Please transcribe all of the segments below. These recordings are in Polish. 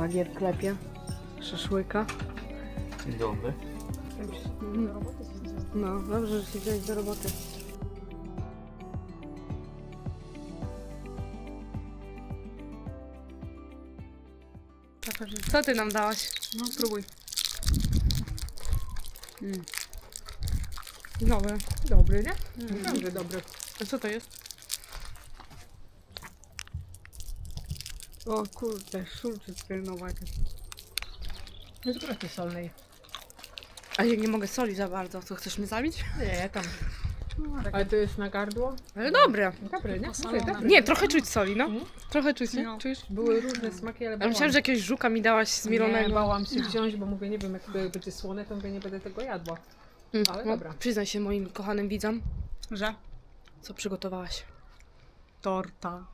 Szwagier klepie. Szaszłyka. Dzień dobry. No, dobrze, że się wziąłeś do roboty. Co ty nam dałaś? No, spróbuj. Mm. Dobry. Dobry, nie? Dobrze, dobry. A co to jest? O kurde, sól cytrynowa jakaś. Jest trochę solnej. A ja nie mogę soli za bardzo, to chcesz mnie zabić? Nie, tam. Ale to jest na gardło? Ale dobre. Dobry, nie? Posolone. Dobry. Nie, trochę czuć soli, no. Mhm. Trochę czuć, nie? No. Czujesz? Były różne smaki, ale Ja bałam, myślałam, że jakiegoś żuka mi dałaś z nie, bałam się wziąć, bo mówię, nie wiem, jak to będzie słone, to mówię, nie będę tego jadła. Mm, Ale no, dobra. Przyznaj się moim kochanym widzom, Że? co przygotowałaś. Torta.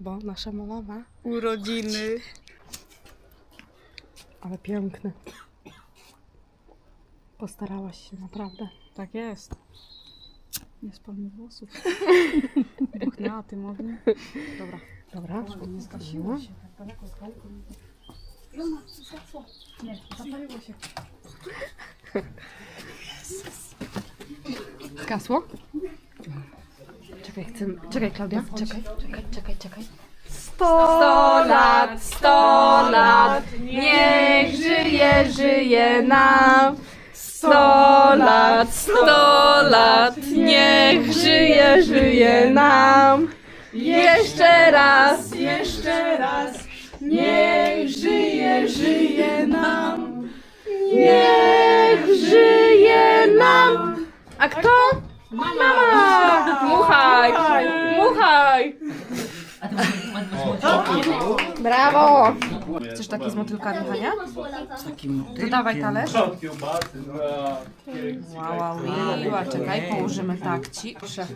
Bo nasza mama ma. Urodziny. Ale piękne. Postarałaś się, naprawdę. Tak jest. Nie spal mi włosów. Buchnęła na tym ogniu. Dobra. Dobra. Nie zgasiło się. Nie, zapaliło się. Zgasło? Czekaj, chcę... Czekaj, Klaudia. Czekaj, czekaj, czekaj, czekaj. Sto lat, sto lat, niech żyje, żyje nam. Sto lat, sto lat, niech żyje, żyje nam. Jeszcze raz, jeszcze raz, niech żyje, żyje nam. Niech żyje nam. A kto? Mama! Muchaj! Muchaj! Brawo! Chcesz taki z motylka dmuchania? To dawaj talerz. Wow, miła, czekaj, położymy tak ci. Proszę.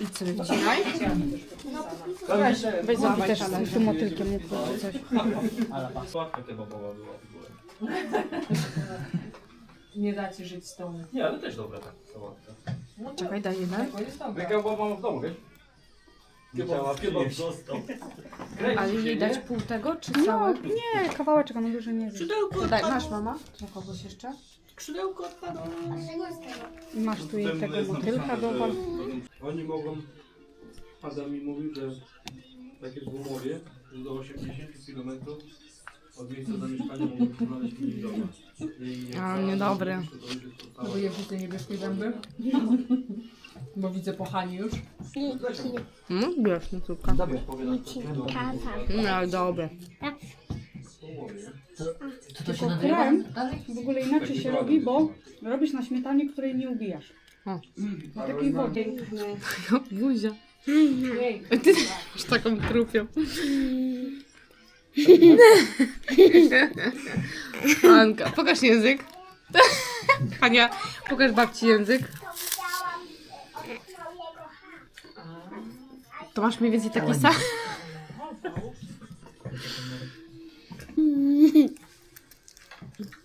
Idź sobie wcinaj. Weź, zrobię też z tym motylkiem, nie czy coś. Słodka chyba była była w ogóle. Nie dacie żyć z tą. Nie, ale też dobra tak. Czekaj, daj jeden. Jaka była mama w domu, wiesz? Kebab, kebab został. Ale jej dać pół tego, czy całe? Nie, kawałeczek, no dużo nie zje. To daj, masz mama? Dla kogoś jeszcze? Skrzydełko odpadło. I masz tu jej tego motylka do Oni mogą, Adam mi mówił, że tak jak w umowie, że do 80 km od miejsca zamieszkania mogą się znaleźć jak A, niedobry. to to całe- je te niebieskie zęby. Bo widzę po Hani już. No, bierz, no córka. Zabierz, powiadam, to No, ale dobre. w umowie, nie? Tylko krem w ogóle inaczej się robi, bo robisz na śmietanie, której nie ubijasz. O. Na takiej wodzie. Buzia. Ty masz taką trupią. Anka, pokaż język. Hania, pokaż babci język. To masz mniej więcej taki sam.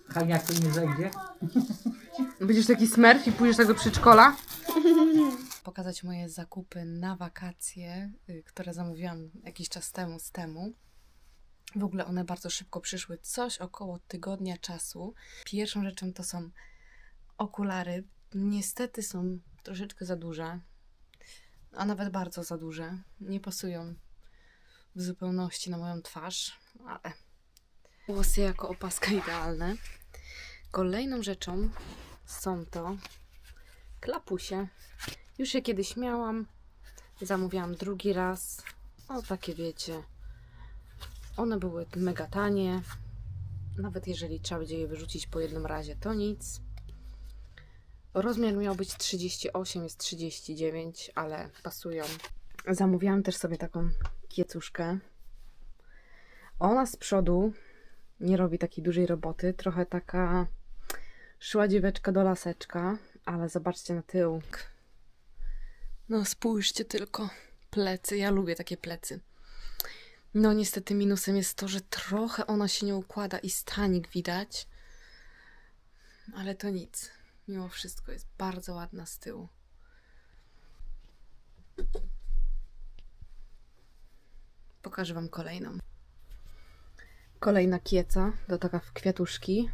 Hania, tu nie zejdzie? Będziesz taki smerf i pójdziesz tak do przedszkola? Pokazać moje zakupy na wakacje, y, które zamówiłam jakiś czas temu z temu. W ogóle one bardzo szybko przyszły, coś około tygodnia czasu. Pierwszą rzeczą to są okulary. Niestety są troszeczkę za duże, a nawet bardzo za duże. Nie pasują w zupełności na moją twarz, ale włosy jako opaska idealne. Kolejną rzeczą są to klapusie. Już je kiedyś miałam. Zamówiłam drugi raz. O, takie wiecie. One były mega tanie. Nawet jeżeli trzeba będzie je wyrzucić po jednym razie, to nic. Rozmiar miał być 38, jest 39, ale pasują. Zamówiłam też sobie taką kiecuszkę. Ona z przodu nie robi takiej dużej roboty. Trochę taka szła dzieweczka do laseczka, ale zobaczcie na tył. No spójrzcie tylko. Plecy. Ja lubię takie plecy. No niestety minusem jest to, że trochę ona się nie układa i stanik widać. Ale to nic. Mimo wszystko jest bardzo ładna z tyłu. Pokażę Wam kolejną. Kolejna kieca do taka w kwiatuszki.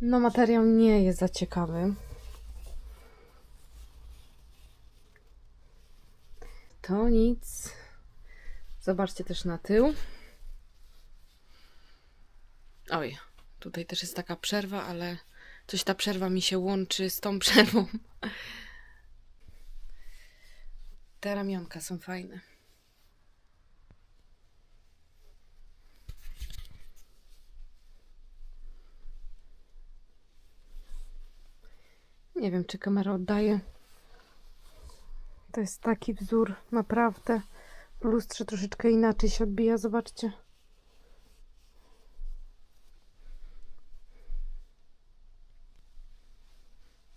No materiał nie jest za ciekawy. To nic. Zobaczcie też na tył. Oj, tutaj też jest taka przerwa, ale coś ta przerwa mi się łączy z tą przerwą. Te ramionka są fajne. Nie wiem, czy kamera oddaje. To jest taki wzór, naprawdę. Lustrze troszeczkę inaczej się odbija, zobaczcie.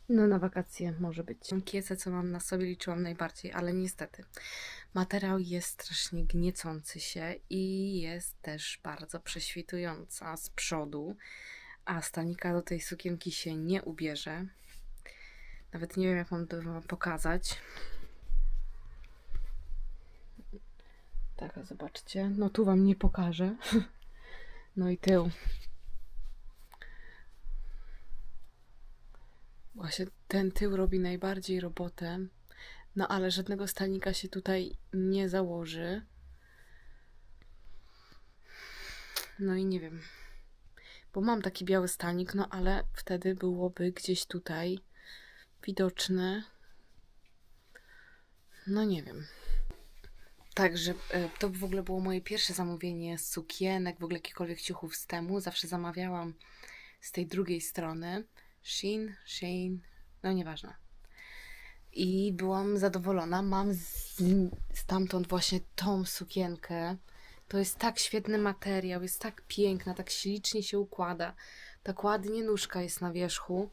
No na wakacje może być. Kiece, co mam na sobie, liczyłam najbardziej, ale niestety materiał jest strasznie gniecący się i jest też bardzo prześwitująca z przodu, a stanika do tej sukienki się nie ubierze. Nawet nie wiem, jak mam to wam pokazać. Tak, a zobaczcie. No tu wam nie pokażę. No i tył. Właśnie ten tył robi najbardziej robotę. No ale żadnego stanika się tutaj nie założy. No i nie wiem. Bo mam taki biały stanik, no ale wtedy byłoby gdzieś tutaj widoczne. No nie wiem. Także e, to w ogóle było moje pierwsze zamówienie sukienek, w ogóle jakichkolwiek ciuchów z temu. Zawsze zamawiałam z tej drugiej strony. Shein, Shein, no nieważne. I byłam zadowolona. Mam z, stamtąd właśnie tą sukienkę. To jest tak świetny materiał, jest tak piękna, tak ślicznie się układa. Tak ładnie nóżka jest na wierzchu.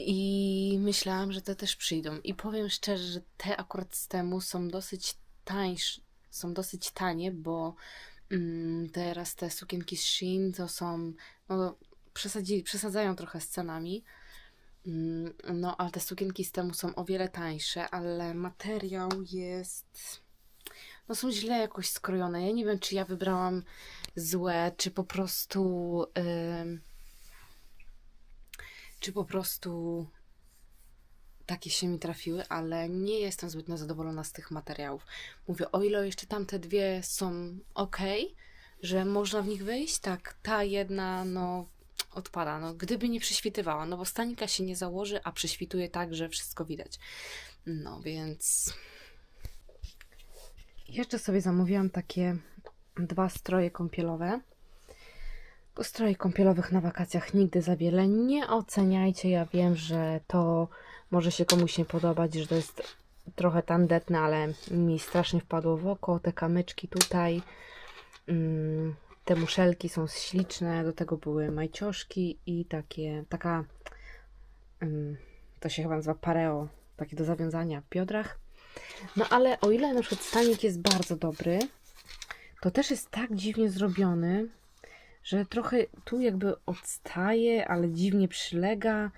I myślałam, że te też przyjdą. I powiem szczerze, że te akurat z temu są dosyć tańsze, są dosyć tanie, bo mm, teraz te sukienki z Shein to są, no, przesadzają trochę z cenami. Mm, No, ale te sukienki z temu są o wiele tańsze, ale materiał jest. No, są źle jakoś skrojone. Ja nie wiem, czy ja wybrałam złe, czy po prostu. ym, czy po prostu takie się mi trafiły, ale nie jestem zbytnio zadowolona z tych materiałów. Mówię, o ile jeszcze tamte dwie są ok, że można w nich wyjść, tak, ta jedna, no, odpada. No, gdyby nie prześwitywała, no bo stanika się nie założy, a prześwituje tak, że wszystko widać. No, więc... Jeszcze sobie zamówiłam takie dwa stroje kąpielowe. Stroi kąpielowych na wakacjach nigdy za wiele nie oceniajcie. Ja wiem, że to może się komuś nie podobać, że to jest trochę tandetne, ale mi strasznie wpadło w oko. Te kamyczki tutaj, mm, te muszelki są śliczne. Do tego były majcioszki i takie, taka, mm, to się chyba nazywa pareo, takie do zawiązania w biodrach. No ale o ile na przykład stanik jest bardzo dobry, to też jest tak dziwnie zrobiony, że trochę tu jakby odstaje, ale dziwnie przylega.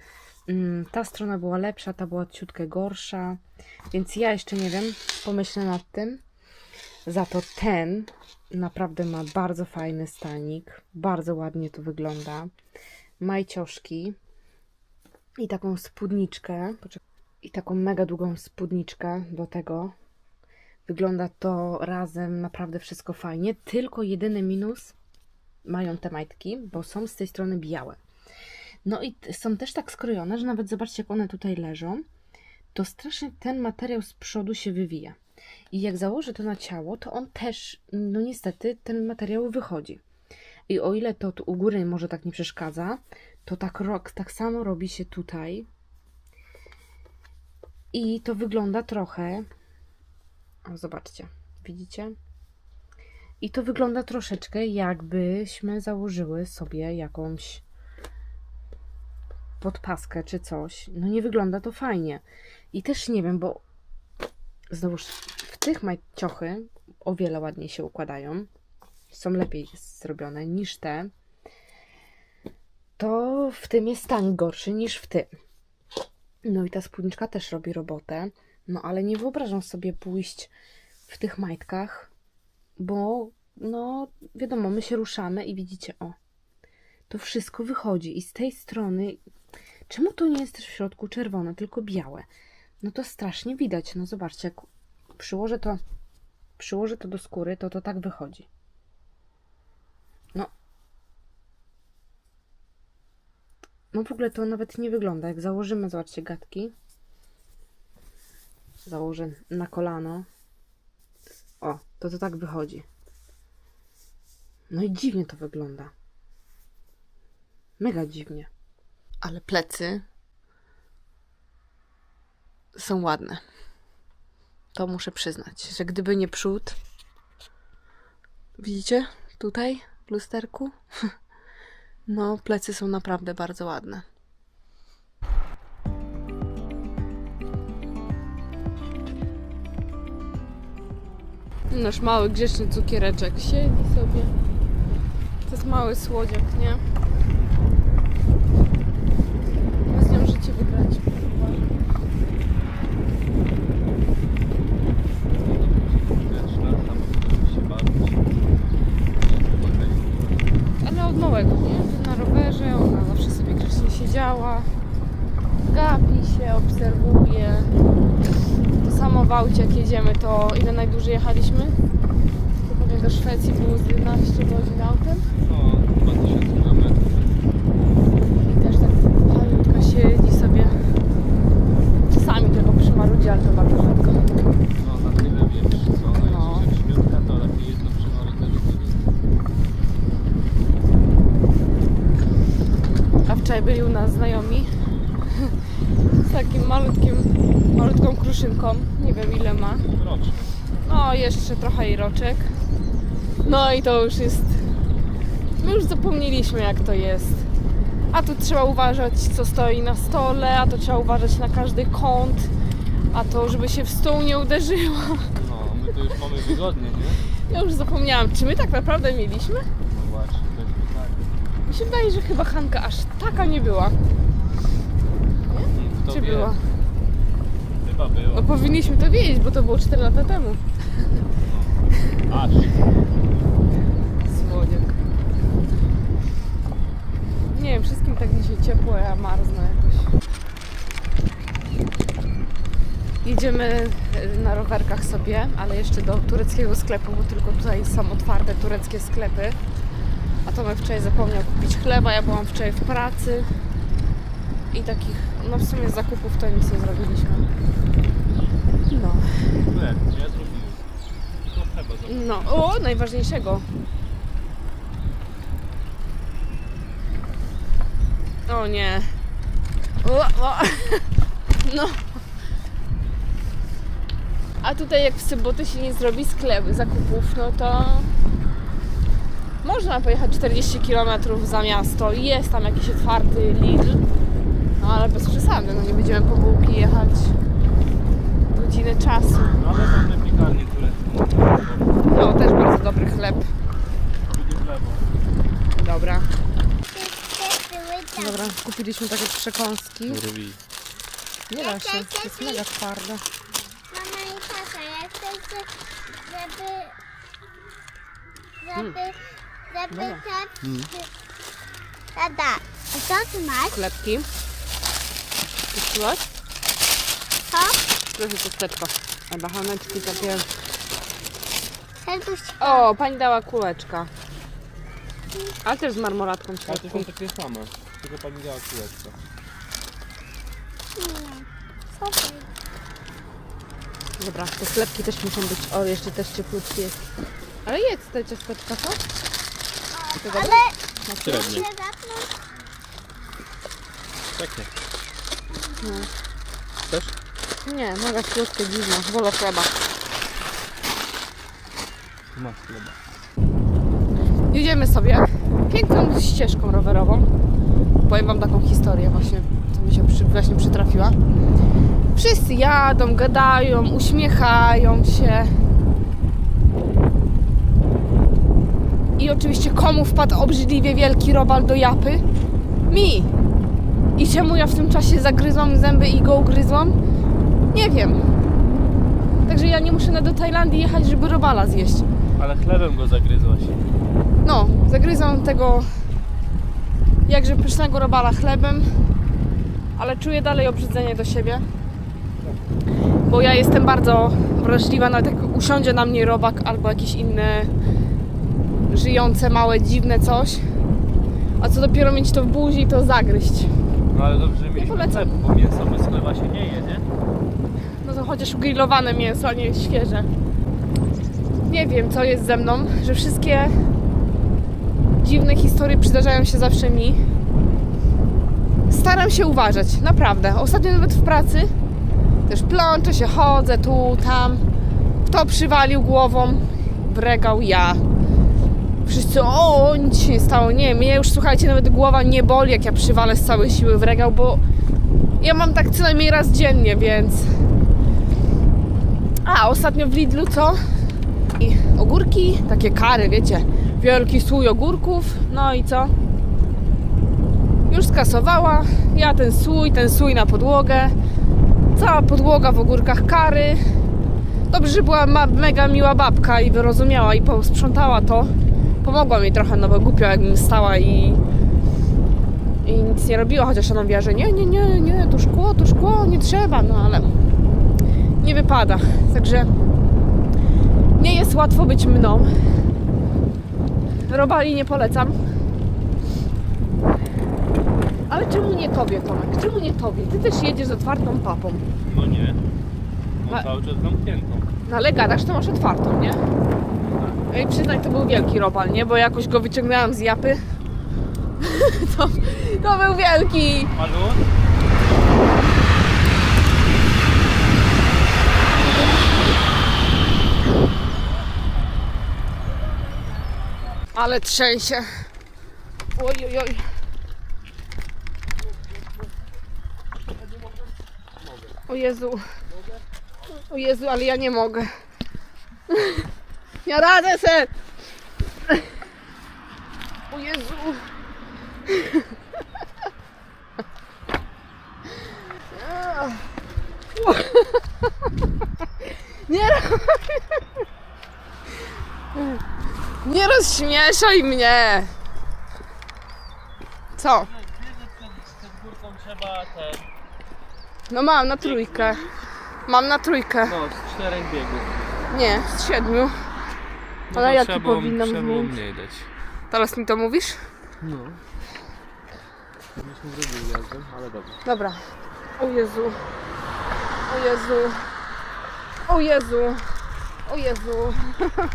Mm, Ta strona była lepsza, ta była ciutkę gorsza, więc ja jeszcze nie wiem, pomyślę nad tym. Za to ten naprawdę ma bardzo fajny stanik, bardzo ładnie to wygląda. Majcioszki i taką spódniczkę, i taką mega długą spódniczkę do tego. Wygląda to razem naprawdę wszystko fajnie, tylko jedyny minus mają te majtki, bo są z tej strony białe. No i są też tak skrojone, że nawet zobaczcie, jak one tutaj leżą, to strasznie ten materiał z przodu się wywija. I jak założę to na ciało, to on też, no niestety, ten materiał wychodzi. I o ile to tu u góry może tak nie przeszkadza, to tak, rok, tak samo robi się tutaj. I to wygląda trochę. O, zobaczcie, widzicie? I to wygląda troszeczkę jakbyśmy założyły sobie jakąś podpaskę czy coś. No nie wygląda to fajnie. I też nie wiem, bo znowuż w tych majciochy o wiele ładniej się układają. Są lepiej zrobione niż te. To w tym jest stanik gorszy niż w tym. No i ta spódniczka też robi robotę. No ale nie wyobrażam sobie pójść w tych majtkach, bo no wiadomo, my się ruszamy i widzicie, o, to wszystko wychodzi i z tej strony, czemu to nie jest też w środku czerwone, tylko białe? No to strasznie widać, no zobaczcie, jak przyłożę to, przyłożę to do skóry, to to tak wychodzi. No. No w ogóle to nawet nie wygląda, jak założymy, zobaczcie, gadki. Założę na kolano. O, to to tak wychodzi. No i dziwnie to wygląda. Mega dziwnie. Ale plecy są ładne. To muszę przyznać, że gdyby nie przód. Widzicie tutaj w lusterku? No, plecy są naprawdę bardzo ładne. Nasz mały grzeczny cukiereczek siedzi sobie. To jest mały słodziak, nie? My z nią życie wygrać. Ale od małego, nie? Na rowerze, ona zawsze sobie grzecznie siedziała. Gapi się, obserwuje. Samo w aucie, jak jedziemy, to ile najdłużej jechaliśmy? To pewnie do Szwecji było z 11 godzin autem. No, 2000 km. I też tak malutka siedzi sobie. Czasami tylko przymarudzi, ale to bardzo rzadko. No, na tyle wiesz, co ona No. jest rzeczniutka, to lepiej jedno przymarudne A wczoraj byli u nas znajomi z takim malutkim, malutką kruszynką. Nie wiem ile ma. rocznie. No, jeszcze trochę jej roczek. No i to już jest. My już zapomnieliśmy, jak to jest. A tu trzeba uważać, co stoi na stole, a to trzeba uważać na każdy kąt, a to, żeby się w stół nie uderzyła. No, my to już mamy wygodnie, nie? Ja już zapomniałam, czy my tak naprawdę mieliśmy? No właśnie, to jest pytanie. Mi się wydaje, że chyba Hanka aż taka nie była. Hmm, kto Czy wie? była? Chyba było. No powinniśmy to wiedzieć, bo to było 4 lata temu. Aż. Słodziak. Nie wiem, wszystkim tak dzisiaj ciepło, ja marznę jakoś. Jedziemy e, na rowerkach sobie, ale jeszcze do tureckiego sklepu, bo tylko tutaj są otwarte tureckie sklepy. A Tomek wczoraj zapomniał kupić chleba, ja byłam wczoraj w pracy. I takich, no w sumie zakupów to nic nie zrobiliśmy. No. Chleb, ja zrobiłem. Chleba zrobiłem. No, o, najważniejszego. O nie. O, o. No. A tutaj jak w sobotę się nie zrobi sklep zakupów, no to można pojechać 40 km za miasto i jest tam jakiś otwarty Lidl. No ale bez przesady, no nie będziemy po bułki jechać godzinę czasu. No ale mamy piekarnię, które No, też bardzo dobry chleb. Dobra. Dobra, kupiliśmy takie przekąski. Rwi. Nie da się, to jest mega twarde. Mama i tata, ja chcę, żeby, żeby, żeby Dobra. tata, tata, a co ty masz? Chlebki. Puściłaś? Co? Proszę ciasteczko. A bachaneczki takie. O, pani dała kuleczka. Ale też z marmolatką w Ale to środku. są takie same. Tylko pani dała kółeczko. co ty? Dobra, te chlebki też muszą być. O, jeszcze też cieplutkie jest. Ale jedz te ciasteczka, co? To dobre? Ale Średnie. chcę zapnąć? Takie. No. Też? Nie, mega słodkie, dziwne. Wolę chleba. Masz chleba. Jedziemy sobie piękną ścieżką rowerową. Powiem Wam taką historię właśnie, co mi się przy, właśnie przytrafiła. Wszyscy jadą, gadają, uśmiechają się. I oczywiście komu wpadł obrzydliwie wielki robal do japy? Mi! I czemu ja w tym czasie zagryzłam zęby i go ugryzłam? Nie wiem. Także ja nie muszę na do Tajlandii jechać, żeby robala zjeść. Ale chlebem go zagryzłaś. No, zagryzam tego jakże pysznego robala chlebem, ale czuję dalej obrzydzenie do siebie. Bo ja jestem bardzo wrażliwa, nawet jak usiądzie na mnie robak albo jakieś inne żyjące, małe, dziwne coś. A co dopiero mieć to w buzi to zagryźć. No ale dobrze, że mieliśmy polecam. chleb, bo mięso bez chleba się nie je, nie? No to chociaż grillowane mięso, a nie świeże. Nie wiem, co jest ze mną, że wszystkie dziwne historie przydarzają się zawsze mi. Staram się uważać, naprawdę. Ostatnio nawet w pracy też plączę się, chodzę tu, tam. Kto przywalił głową? Bregał ja. Wszyscy, o, nic się nie stało. Nie, mnie już, słuchajcie, nawet głowa nie boli, jak ja przywalę z całej siły w regał, bo ja mam tak co najmniej raz dziennie, więc... A, ostatnio w Lidlu co? I ogórki, takie kary, wiecie, wielki słój ogórków, no i co? Już skasowała, ja ten słój, ten słój na podłogę, cała podłoga w ogórkach kary. Dobrze, że była mega miła babka i wyrozumiała i posprzątała to. Pomogła mi trochę, no bo głupio jakbym stała i, i nic nie robiła, chociaż ona mówiła, że nie, nie, nie, nie, to szkło, to szkło, nie trzeba, no ale nie wypada. Także nie jest łatwo być mną. Robali nie polecam. Ale czemu nie tobie, Tomek? Czemu nie tobie? Ty też jedziesz z otwartą papą. No nie. A- Mam cały czas zamkniętą. No ale gadasz, to masz otwartą, nie? Ej, przyznaj, to był wielki robal, nie? Bo jakoś go wyciągnęłam z japy. to, to był wielki! Ale trzęsie. Oj, oj, oj. O Jezu. O Jezu, ale ja nie mogę. Ja radzę se. O Jezu. Nie, nie rozśmieszaj mnie. Co? Trzeba ten... No mam na trójkę. Mam na trójkę. No, z czterech biegów. Nie, z siedmiu. No Ale trzeba było- powinnam Trzeba było zmienić? mniej dać. Teraz mi to mówisz? No. Myśmy zrobili razem, ale dobrze. Dobra. O Jezu. O Jezu. O Jezu. O Jezu.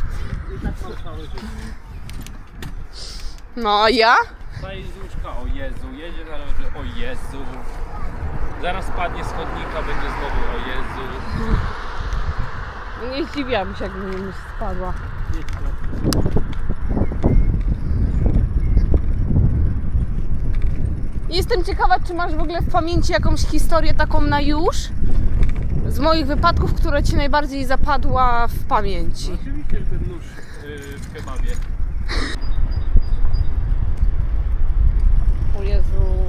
No a ja? Staje z łóżka, o Jezu, jedzie na rowerze, o Jezu. Zaraz spadnie z chodnika, będzie znowu o Jezu. Nie zdziwiłam się, jakbym spadła. Jestem ciekawa, czy masz w ogóle w pamięci jakąś historię taką na już z moich wypadków, która ci najbardziej zapadła w pamięci. Oczywiście, że ten nóż yy, w kebabie. O Jezu.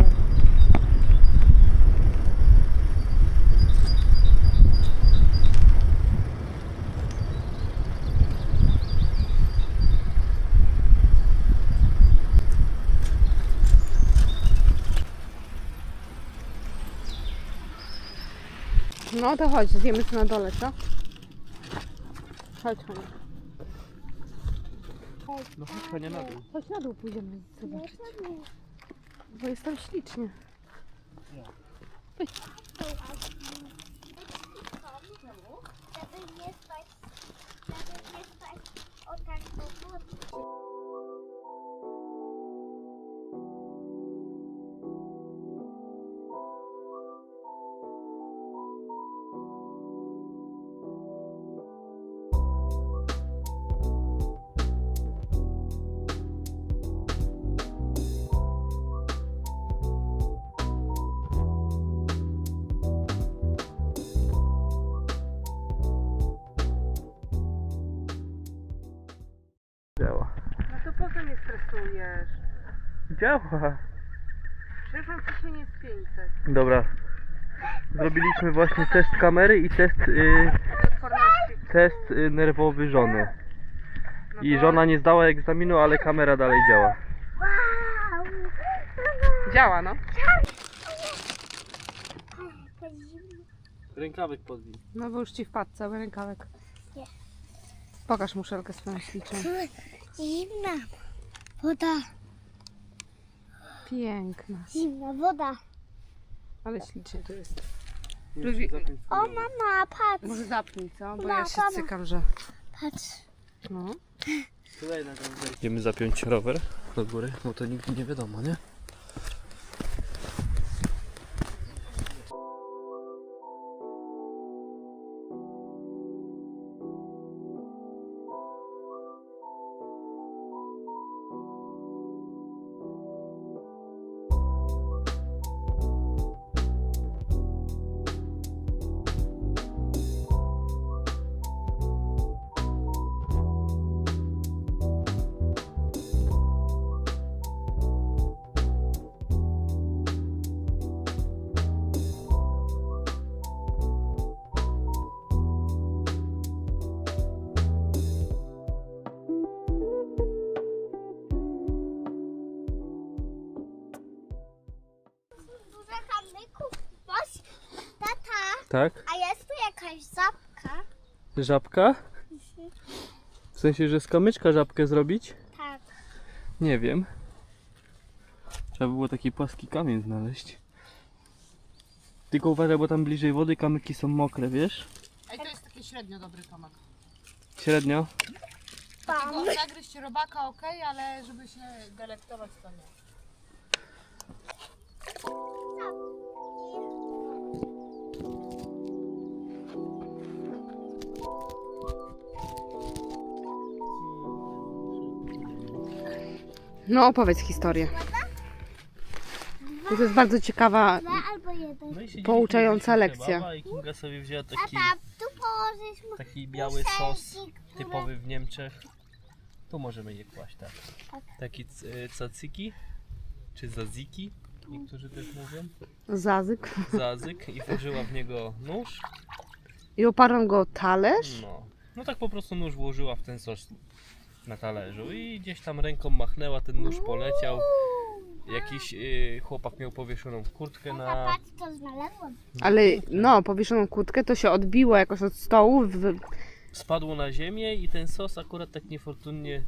No to chodź, zjemy tu na dole, co? Chodź, chodź. No chodź, nie na dół. Chodź na dół, pójdziemy zobaczyć. Bo jest tam ślicznie. Żeby mnie stresujesz? Działa. Przeszłam ciśnienie z 500. Dobra. Zrobiliśmy właśnie test kamery i test, y, Odporności. test y, nerwowy żony. I żona nie zdała egzaminu, ale kamera dalej działa. Działa, no. Rękawek podwij. No bo już ci wpadł cały rękawek. Nie. Pokaż muszelkę swoją śliczną. Zimna woda, Piękna. zimna woda. Ale ślicznie to jest. Lubi... O mama, patrz, Może zapnij, co? Bo Ma, ja się mama. cykam, że... patrz. No. Idziemy zapiąć rower do góry, bo to nigdy nie wiadomo, nie? Tak? a jest tu jakaś zapka? Żabka? W sensie, że z kamyczka żabkę zrobić? Tak. Nie wiem. Trzeba by było taki płaski kamień znaleźć. Tylko uważaj, bo tam bliżej wody kamyki są mokre, wiesz? Ej, to jest taki średnio dobry tomak. Średnio. Takiego zagryźć robaka ok, ale żeby się delektować to nie. No opowiedz historię. To jest bardzo ciekawa Dwa albo jeden. No i siedzieliśmy Pouczająca lekcja. kebaba I Kinga sobie wzięła taki, Tata, tu położysz taki biały sos typowy w Niemczech. Tu możemy je kłaść, tak. Tak. Taki c- y, cacyki, czy zaziki, niektórzy też mówią. zazyk Zazyk i włożyła w niego nóż. i oparłam go o talerz. No. no tak po prostu nóż włożyła w ten sos na talerzu i gdzieś tam ręką machnęła, ten nóż poleciał. Jakiś y, chłopak miał powieszoną kurtkę Tata, na... patrz, co znalazłam. Ale no, powieszoną kłódkę to się odbiło jakoś od stołu. W... Spadło na ziemię i ten sos akurat tak niefortunnie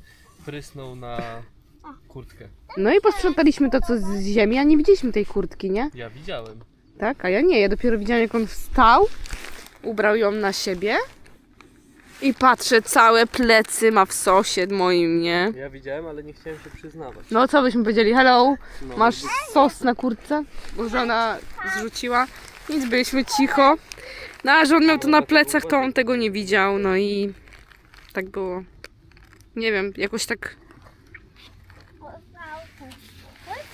prysnął na kurtkę. No i posprzątaliśmy to, co z ziemi, a nie widzieliśmy tej kurtki, nie? Ja widziałem. Tak, a ja nie. Ja dopiero widziałam, jak on wstał, ubrał ją na siebie i patrzę, całe plecy ma w sosie moim, nie? Ja widziałem, ale nie chciałem się przyznawać. No co byśmy powiedzieli? Hello, No, masz sos na kurtce? Bo żona zrzuciła. Nic, byliśmy cicho. No a że on miał to na plecach, to on tego nie widział. No i tak było. Nie wiem, jakoś tak...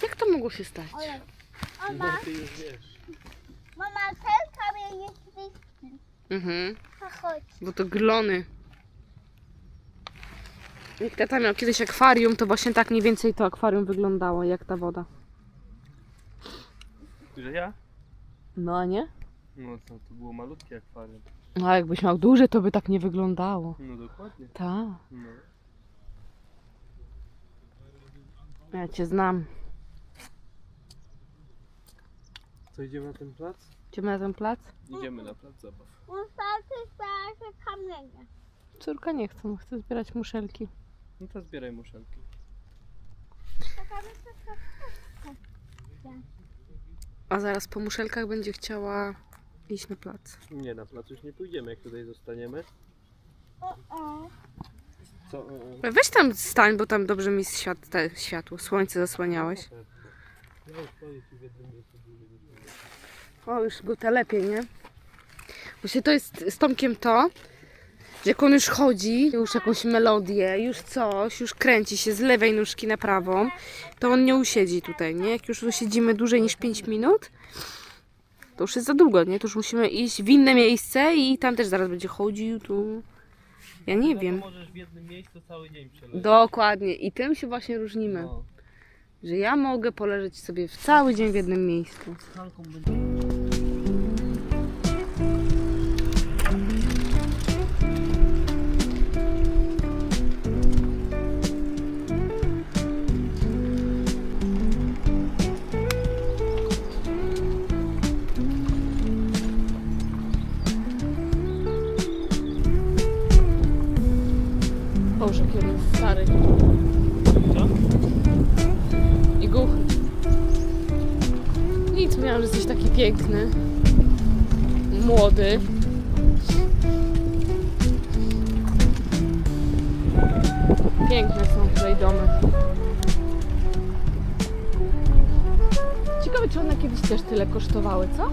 Jak to mogło się stać? Olek. no Mama, ty już wiesz. mama, ten kamień jest. Mhm. A chodź. Bo to glony. Jak tata miał kiedyś akwarium, to właśnie tak mniej więcej to akwarium wyglądało, jak ta woda. Że ja? No a nie? No to, to było malutkie akwarium. No a jakbyś miał duże, to by tak nie wyglądało. No dokładnie. Tak. No. Ja cię znam. Co idziemy na ten plac? Idziemy na ten plac? Idziemy na plac zabaw. Wystarczy zbierać kamienie. Córka nie chce, no chce zbierać muszelki. No to zbieraj muszelki. A zaraz po muszelkach będzie chciała iść na plac. Nie, na plac już nie pójdziemy, jak tutaj zostaniemy. O, o. Co? e, Weź tam stań, bo tam dobrze mi świat, te, światło, słońce zasłaniałeś. Ja już stoję ci w jednym miejscu dłużej niż mówię. O, już go te lepiej, nie? Właśnie to jest z Tomkiem to, że jak on już chodzi, już jakąś melodię, już coś, już kręci się z lewej nóżki na prawą, to on nie usiedzi tutaj, nie? Jak już usiedzimy dłużej niż 5 minut, to już jest za długo, nie? To już musimy iść w inne miejsce i tam też zaraz będzie chodził, tu... Ja nie No wiem. możesz w jednym miejscu cały dzień. Dokładnie. I tym się właśnie różnimy. No. Że ja mogę poleżeć sobie w cały dzień w jednym miejscu. Stary. Co? I głuchy. Nic, miałam, że jesteś taki piękny. Młody. Piękne są tutaj domy. Ciekawe, czy one kiedyś też tyle kosztowały, co?